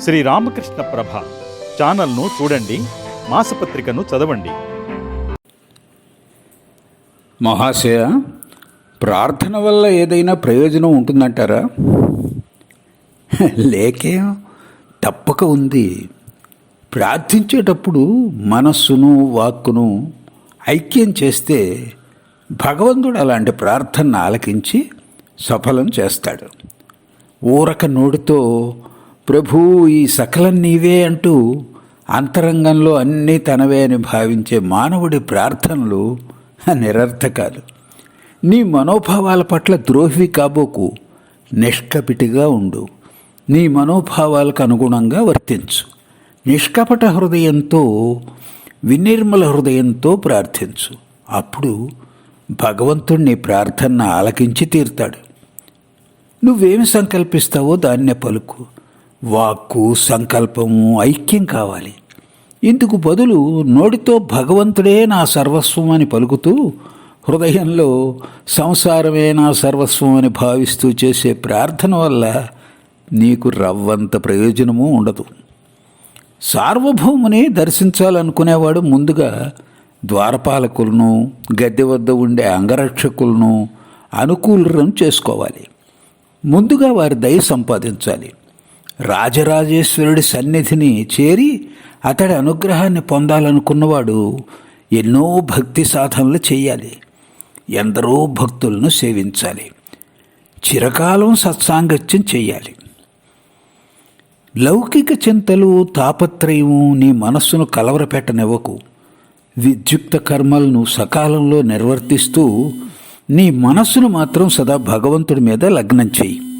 శ్రీ రామకృష్ణ ప్రభ ఛానల్ను చూడండి మాసపత్రికను చదవండి. మహాశయ ప్రార్థన వల్ల ఏదైనా ప్రయోజనం ఉంటుందంటారా? లేకే తప్పక ఉంది. ప్రార్థించేటప్పుడు మనస్సును వాక్కును ఐక్యం చేస్తే భగవంతుడు అలాంటి ప్రార్థన ఆలకించి సఫలం చేస్తాడు. ఊరక నోటితో ప్రభు ఈ సకలం నీవే అంటూ అంతరంగంలో అన్నీ తనవే అని భావించే మానవుడి ప్రార్థనలు నిరర్థకాలు. నీ మనోభావాల పట్ల ద్రోహి కాబోకు నిష్కపిటిగా ఉండు. నీ మనోభావాలకు అనుగుణంగా వర్తించు. నిష్కపట హృదయంతో వినిర్మల హృదయంతో ప్రార్థించు. అప్పుడు భగవంతుడు నీ ప్రార్థన ఆలకించి తీరుతాడు. నువ్వేమి సంకల్పిస్తావో దాన్నే పలుకు. వాక్కు సంకల్పము ఐక్యం కావాలి. ఇందుకు బదులు నోటితో భగవంతుడే నా సర్వస్వం అని పలుకుతూ హృదయంలో సంసారమే నా సర్వస్వం అని భావిస్తూ చేసే ప్రార్థన వల్ల నీకు రవ్వంత ప్రయోజనము ఉండదు. సార్వభౌముని దర్శించాలనుకునేవాడు ముందుగా ద్వారపాలకులను గద్దె వద్ద ఉండే అంగరక్షకులను అనుకూలం చేసుకోవాలి. ముందుగా వారి దయ సంపాదించాలి. రాజరాజేశ్వరుడి సన్నిధిని చేరి అతడి అనుగ్రహాన్ని పొందాలనుకున్నవాడు ఎన్నో భక్తి సాధనలు చేయాలి. ఎందరో భక్తులను సేవించాలి. చిరకాలం సత్సాంగత్యం చేయాలి. లౌకిక చింతలు తాపత్రయము నీ మనస్సును కలవరపెట్టనివ్వకు. విద్యుక్త కర్మలను సకాలంలో నిర్వర్తిస్తూ నీ మనస్సును మాత్రం సదా భగవంతుడి మీద లగ్నం చెయ్యి